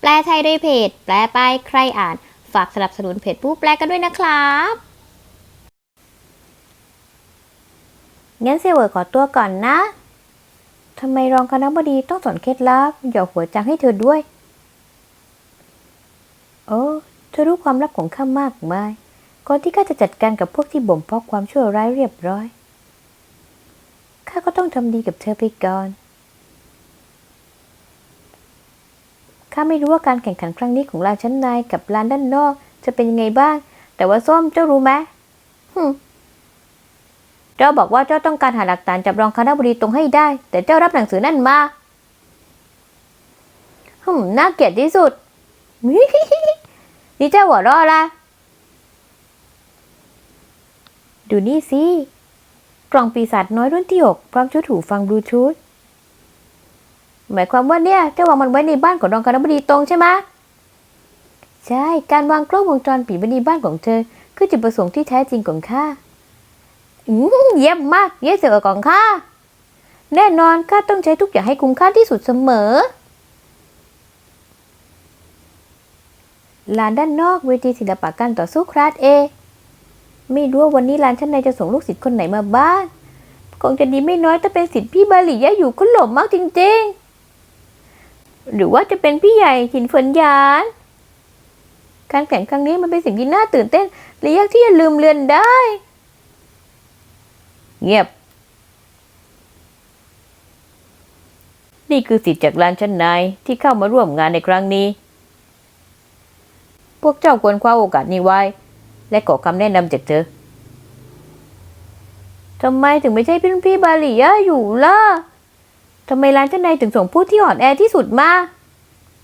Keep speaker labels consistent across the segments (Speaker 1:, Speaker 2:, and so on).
Speaker 1: แปลไทยโดยเพจ แปลไปใครอ่าน ฝากสนับสนุนเพจผู้แปลกันด้วยนะครับงั้นเซเวอร์ขอตัวก่อนนะ ทำไมรองคณะบดีต้องสอนเคล็ดลับหยอกหัวจังให้เธอด้วย โอ้เธอรู้ความลับของข้ามากมายก่อนที่ข้าจะจัดการกับพวกที่บ่มเพาะความชั่วร้ายเรียบร้อย ข้าก็ต้องทำดีกับเธอไปก่อน ข้าไม่รู้ว่าการแข่งขันครั้งนี้ของลานชั้นในกับลานด้านนอก จะเป็นยังไงบ้าง แต่ว่าส้มเจ้ารู้ไหมฮึมเจ้าบอกว่าเจ้าต้องการหาหลักฐานจับรองคณะบดีตรงให้ได้ แต่เจ้ารับหนังสือนั่นมาฮึมน่าเกลียดที่สุด นี่เจ้าหัวเราะอะไรดูนี่สิ กล่องปีศาจน้อยรุ่นที่หกพร้อมชุดหูฟังบลูทูธ หมายความว่าเนี่ยเจ้าวางมันไว้ในบ้านของรองคณบดีตรงใช่ไหมใช่ การวางกล้องวงจรปิดไว้ในบ้านของเธอ คือจุดประสงค์ที่แท้จริงของข้าอืมเยี่ยมมาก เยี่ยมเสือของข้า แน่นอนข้าต้องใช้ทุกอย่างให้คุ้มค่าที่สุดเสมอลานด้านนอกเวทีศิลปะการต่อสู้คลาสเอ ไม่รู้ว่าวันนี้ลานชั้นในจะส่งลูกศิษย์คนไหนมาบ้างคงจะดีไม่น้อยถ้าเป็นศิษย์พี่บาลียะอยู่ก็หลบมากจริง ๆ หรือว่าจะเป็นพี่ใหญ่หินเฟินยาน การแข่งครั้งนี้มันเป็นสิ่งที่น่าตื่นเต้นและยากที่จะลืมเลือนได้ เงียบ นี่คือสิทธิ์จากลานชั้นในที่เข้ามาร่วมงานในครั้งนี้ พวกเจ้าควรคว้าโอกาสนี้ไว้ และขอคำแนะนำจากเธอทำไมถึงไม่ใช่พี่พี่บาลียะอยู่ล่ะ ทำไมร้านเจ้านายถึงส่งผู้ที่อ่อนแอที่สุดมา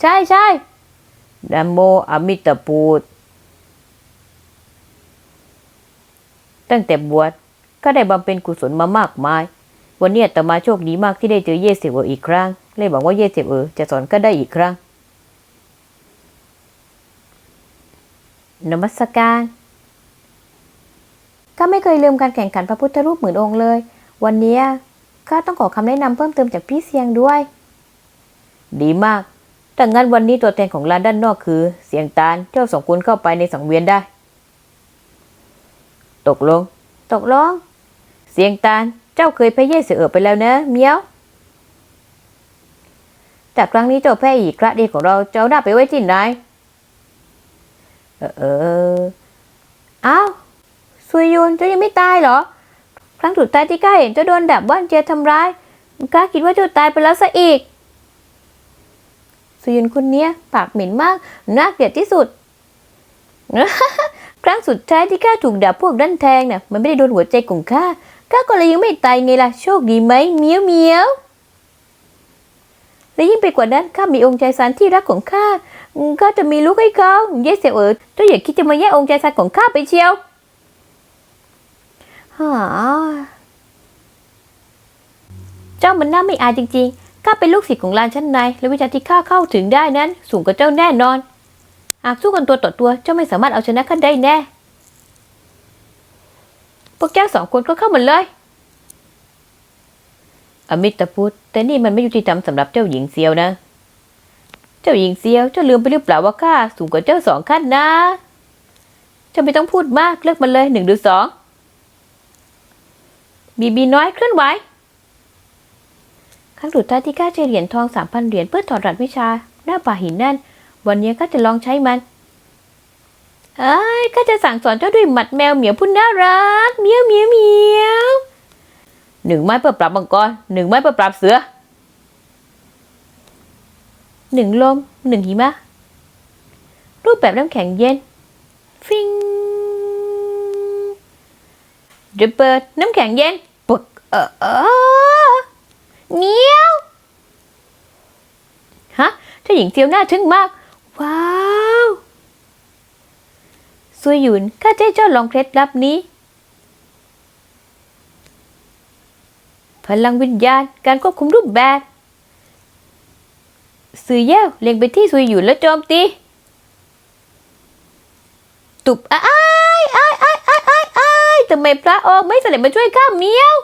Speaker 1: ใช่ใช่ดัมโมอมิตาปูด ตั้งแต่บวชก็ได้บำเพ็ญกุศลมามากมาย วันนี้ตมาโชคดีมากที่ได้เจอเยเสเวออีกครั้ง เลยหวังว่าเยเสเวอจะสอนก็ได้อีกครั้ง นมัสการข้าไม่เคยลืมการแข่งขันพระพุทธรูปหมื่นองค์เลย วันนี้ ข้าต้องขอคำแนะนำเพิ่มเติมจากพี่เสียงด้วย ดีมากแต่งั้นวันนี้ตัวแทนของร้านด้านนอกคือ เสียงตาลเจ้าสองคนเข้าไปในสังเวียนได้ ตกลง ตกลง เสียงตาลเจ้าเคยแพ้เย่เสือเอ๋อไปแล้วนะเมียวแต่ครั้งนี้เจ้าแพ้อีกครั้งเดีของเราเจ้าหน้าไปไว้ที่ไหนเออเอออ้าวซุยยุนเจ้ายังไม่ตายเหรอ ครั้งสุดท้ายที่ข้าเห็นเจ้าโดนดับบ้านเจียทำร้ายข้าคิดว่าเจ้าตายไปแล้วซะอีกซุยุนคนเนี้ยปากเหม็นมากน่าเกลียดที่สุด ครั้งสุดท้ายที่ข้าถูกดับพวกดันแทงน่ะมันไม่ได้โดนหัวใจของข้าข้าก็เลยยังไม่ตายไงล่ะโชคดีไหมเมียวเมียวและยิ่งไปกว่านั้นข้ามีองค์ใจสารที่รักของข้าข้าจะมีลูกให้เขาเย่เสียวเอ๋อเจ้าอย่าคิดจะมาแย่งองค์ใจสารของข้าไปเชียว ฮะเจ้ามันน่าไม่อายจริงๆข้าเป็นลูกศิษย์ของลานชั้นใน และวิชาที่ข้าเข้าถึงได้นั้น สูงกว่าเจ้าแน่นอน หากสู้กันตัวต่อตัว เจ้าไม่สามารถเอาชนะข้าได้แน่ พวกเจ้าสองคนก็เข้ามาเลย อมิตรพุทธแต่นี่มันไม่ยุติธรรมสำหรับเจ้าหญิงเซียวนะ เจ้าหญิงเซียว เจ้าลืมไปหรือเปล่าว่าข้าสูงกว่าเจ้าสองขั้นนะ เจ้าไม่ต้องพูดมากเลือกมันเลยหนึ่งหรือสอง บีบีน้อยเคลื่อนไหวครั้งสุดท้ายที่ข้าใช้เหรียญทองสามพันเหรียญเพื่อถอดรหัสวิชาหน้าป่าหินนั่น วันนี้ข้าจะลองใช้มัน เอ้ยข้าจะสั่งสอนเจ้าด้วยหมัดแมวเหมียวผู้น่ารักเหมียวเหมียวเหมียวหนึ่งไม้เพื่อปราบมังกรหนึ่งไม้เพื่อปราบเสือหนึ่งลมหนึ่งหิมะ รูปแบบน้ำแข็งเย็น ฟิงเดี๋ยวเปิดน้ำแข็งเย็น ออเออเมียวฮะเจ้าหญิงเซียวหน้าทึ่งมาก ว้าวซุยหยุนข้าจะให้เจ้าลองเคล็ดลับนี้ พลังวิญญาณการควบคุมรูปแบบสื่อแย้วเล็งไปที่ซุยหยุนแล้วโจมตี ตุบอ้ายอ้ายอ้ายอ้ายอ้ายทำไมพระองค์ไม่เสด็จมาช่วยข้าเมียว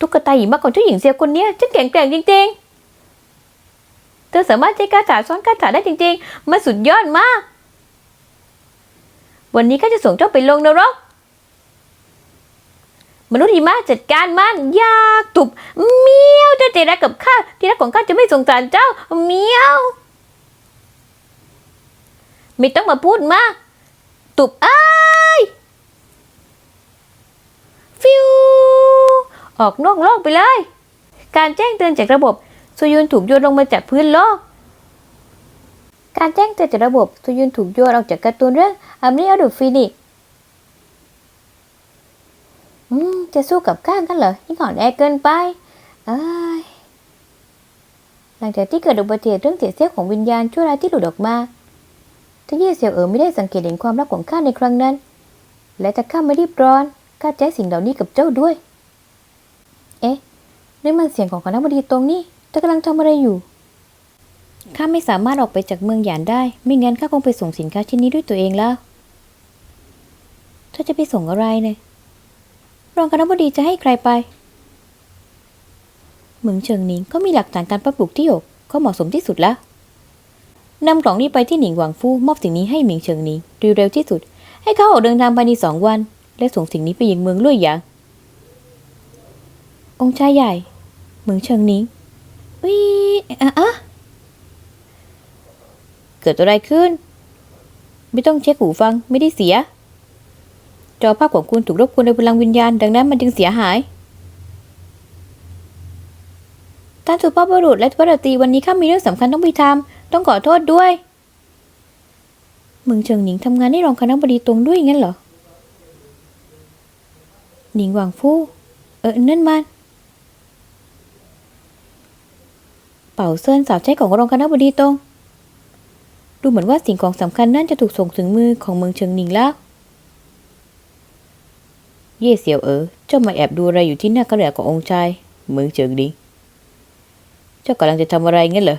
Speaker 1: ตุ๊กตาหิมะของเจ้าหญิงเซียวคนเนี้ยฉันแข็งแกร่งจริง ๆ เธอสามารถใช้คาถาซ้อนคาถาได้จริง ๆมันสุดยอดมาก วันนี้ข้าจะส่งเจ้าไปลงนรก มนุษย์หิมะจัดการมันยากตุบเมียวเจ้าใจรักกับข้าที่รักของข้าจะไม่สงสารเจ้าเมียว ไม่ต้องมาพูดมาก ตุบอ้ายฟิว ออกนอกโลกไปเลย การแจ้งเตือนจากระบบซูยุนถูกโยนลงมาจากพื้นโลก การแจ้งเตือนจากระบบซูยุนถูกโยนออกจากการ์ตูนเรื่องอัมนี่อดูฟินิกอืมจะสู้กับข้างกันเหรอยิ่งอ่อนแอเกินไปเอ้ยหลังจากที่เกิดอุบัติเหตุเรื่องเสียเสี้ยวของวิญญาณชั่วร้ายที่หลุดออกมาถ้าเย่เสี่ยวเอ๋อไม่ได้สังเกตเห็นความรักของข้าในครั้งนั้น และถ้าข้าไม่รีบร้อนข้าแจะให้สิ่งเหล่านี้กับเจ้าด้วย นี่มันเสียงของคณะบดีตรงนี้เธอกำลังทำอะไรอยู่ ข้าไม่สามารถออกไปจากเมืองหยานได้ ไม่งั้นข้าคงไปส่งสินค้าชิ้นนี้ด้วยตัวเองแล้ว เธอจะไปส่งอะไรเนี่ย รองคณะบดีจะให้ใครไปเหมืองเฉิงหนิงก็มีหลักฐานการประปลูกที่หยกก็เหมาะสมที่สุดแล้วนำกล่องนี้ไปที่หนิงหวังฟู่มอบสิ่งนี้ให้หมิงเฉิงหนิงโดยเร็วที่สุด ให้เขาออกเดินทางภายในสองวัน และส่งสิ่งนี้ไปยังเมืองลุ่ยหยาง องค์ชายใหญ่ เหมืองเฉิงหนิงวิอะอะเกิดอะไรขึ้น ไม่ต้องเช็คหูฟังไม่ได้เสีย จอภาพของคุณถูกรบกวนโดยพลังวิญญาณ ดังนั้นมันจึงเสียหายท่านสุภาพบุรุษและทวดตรีวันนี้ข้ามีเรื่องสำคัญต้องไปทำต้องขอโทษด้วยเมืองเฉิงหนิงทำงานให้รองคณะบดีตรงด้วยงั้นเหรอ หนิงหวังฟู่เออนั่นมัน เป่าเซินสาวใช้ของรองคณะบดีตรงดูเหมือนว่าสิ่งของสำคัญนั่นจะถูกส่งถึงมือของเมืองเฉิงหนิงแล้ว เย่เสี่ยวเอ๋อเจ้ามาแอบดูอะไรอยู่ที่หน้ากระเหลือขององค์ชาย เมืองเฉิงหนิง เจ้ากำลังจะทำอะไรงั้นเหรอ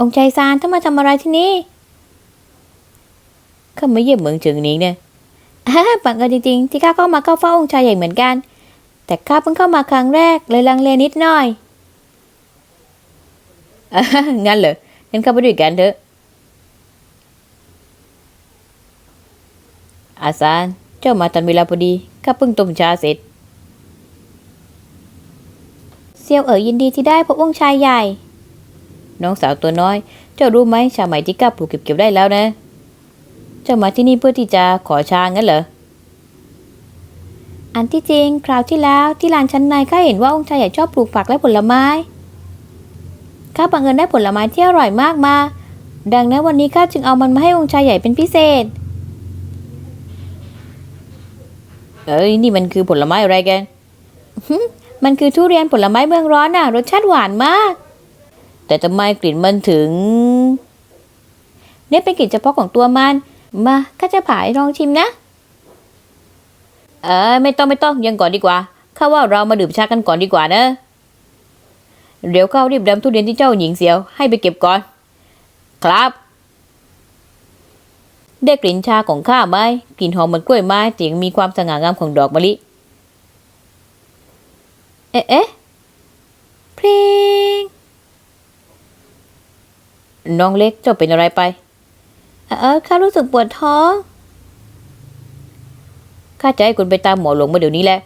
Speaker 1: องค์ชายซานท่านมาทำอะไรที่นี่ข้ามาเยี่ยมเมืองเฉิงหนิงเนี่ยฮ่าบังเอิญจริงๆ ที่ข้าเข้ามาเข้าเฝ้าองค์ชายใหญ่เหมือนกัน แต่ข้าเพิ่งเข้ามาครั้งแรกเลยลังเลนิดหน่อยองั้นเหรองั้นเข้าไปด้วยกันเถอะ อาซาน เจ้ามาทันเวลาพอดี ข้าเพิ่งต้มชาเสร็จ เซียวเอ๋อยินดีที่ได้พบองค์ชายใหญ่ น้องสาวตัวน้อย เจ้ารู้ไหมชาใหม่ที่ข้าปลูกเก็บๆได้แล้วนะ เจ้ามาที่นี่เพื่อที่จะขอชางั้นเหรอ อันที่จริง คราวที่แล้วที่ลานชั้นในข้าเห็นว่าองค์ชายใหญ่ชอบปลูกผักและผลไม้ข้าบังเอิญได้ผลไม้ที่อร่อยมากมา ดังนั้นวันนี้ข้าจึงเอามันมาให้องค์ชายใหญ่เป็นพิเศษ เอ้ยนี่มันคือผลไม้อะไรกันมันคือทุเรียนผลไม้เมืองร้อนน่ะ รสชาติหวานมาก แต่ทำไมกลิ่นมันถึง เนี่ยเป็นกลิ่นเฉพาะของตัวมัน มาข้าจะผ่าให้ลองชิมนะ เออไม่ต้องไม่ต้องยังก่อนดีกว่าข้าว่าเรามาดื่มชากันก่อนดีกว่านะเดี๋ยวข้ารีบดำทุเรียนที่เจ้าหญิงเสียวให้ไปเก็บก่อน ครับ ได้กลิ่นชาของข้าไหมกลิ่นหอมเหมือนกล้วยไม้แต่ยังมีความสง่างามของดอกมะลิ เอ๊ะเอ๊ะเพลงน้องเล็กเจ้าเป็นอะไรไป เออข้ารู้สึกปวดท้อง ข้าจะให้คุณไปตามหมอหลวงมาเดี๋ยวนี้แหละ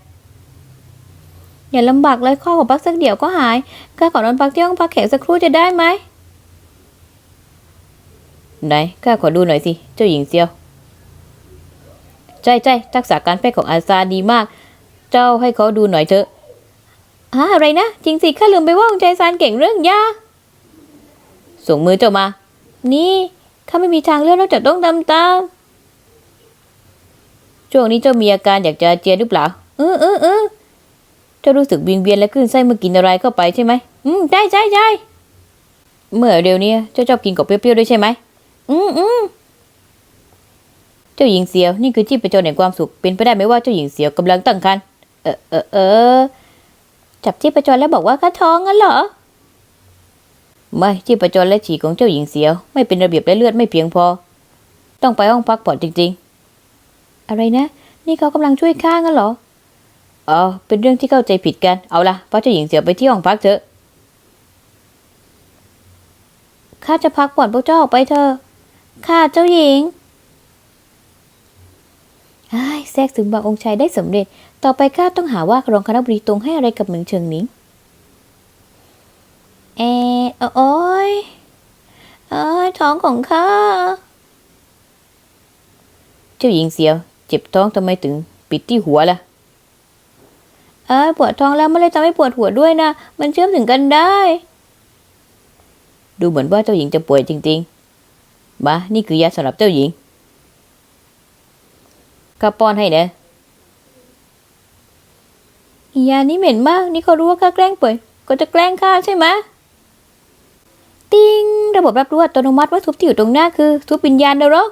Speaker 1: อย่าลำบากเลยข้อของพักสักเดี๋ยวก็หายข้าขอนอนพักที่ห้องพักแขกสักครู่จะได้ไหมไหนข้าขอดูหน่อยสิ เจ้าหญิงเซียว ใช่ใช่ทักษะการแพทย์ของอาซาดีมาก เจ้าให้เขาดูหน่อยเถอะฮะอะไรนะ จริงสิข้าลืมไปว่าองค์ใจซานเก่งเรื่องยาส่งมือเจ้ามา นี่ข้าไม่มีทางเลือกนอกจากต้องทำตาม ช่วงนี้เจ้ามีอาการอยากจะเจียนหรือเปล่า เออเออเออเจ้ารู้สึกวิงเวียนและคลื่นไส้เมื่อกินอะไรเข้าไปใช่ไหม อืมใช่ใช่ใช่เมื่อเร็วนี้เจ้าชอบกินกับเปรี้ยวๆด้วยใช่ไหม อืมอืมเจ้าหญิงเสียวนี่คือที่ประจรแห่งความสุข เป็นไปได้ไหมว่าเจ้าหญิงเสียวกำลังตั้งครรภ์ เออเออเออ จับที่ประจรแล้วบอกว่าข้าท้องงั้นเหรอ ไม่ที่ประจรและฉี่ของเจ้าหญิงเสียว ไม่เป็นระเบียบและเลือดไม่เพียงพอ ต้องไปห้องพักผ่อนจริง ๆ อะไรนะ นี่เขากำลังช่วยข้างั้นเหรออ๋อเป็นเรื่องที่เข้าใจผิดกัน เอาละพาเจ้าหญิงเสียวไปที่ห้องพักเถอะ ข้าจะพักผ่อนพวกเจ้าออกไปเถอะ ข้าเจ้าหญิงไอ้แทรกซึมบางองค์ชายได้สำเร็จ ต่อไปข้าต้องหาว่ารองคณะบดีตรงให้อะไรกับเหมืองเชิงหนิงเออโอ้ยเอ้ยท้องของข้า เจ้าหญิงเสียว เจ็บท้องทำไมถึงปิดที่หัวล่ะเอ้ยปวดท้องแล้วไม่เลยทำให้ปวดหัวด้วยนะ มันเชื่อมถึงกันได้ ดูเหมือนว่าเจ้าหญิงจะป่วยจริงๆมานี่คือยาสำหรับเจ้าหญิงข้าป้อนให้เด้อยานี้เหม็นมาก นี่เขารู้ว่าข้าแกล้งป่วย ก็จะแกล้งข้าใช่ไหมติงระบบรับรู้อัตโนมัติว่าทุบที่อยู่ตรงหน้าคือ ทุบวิญญาณนรก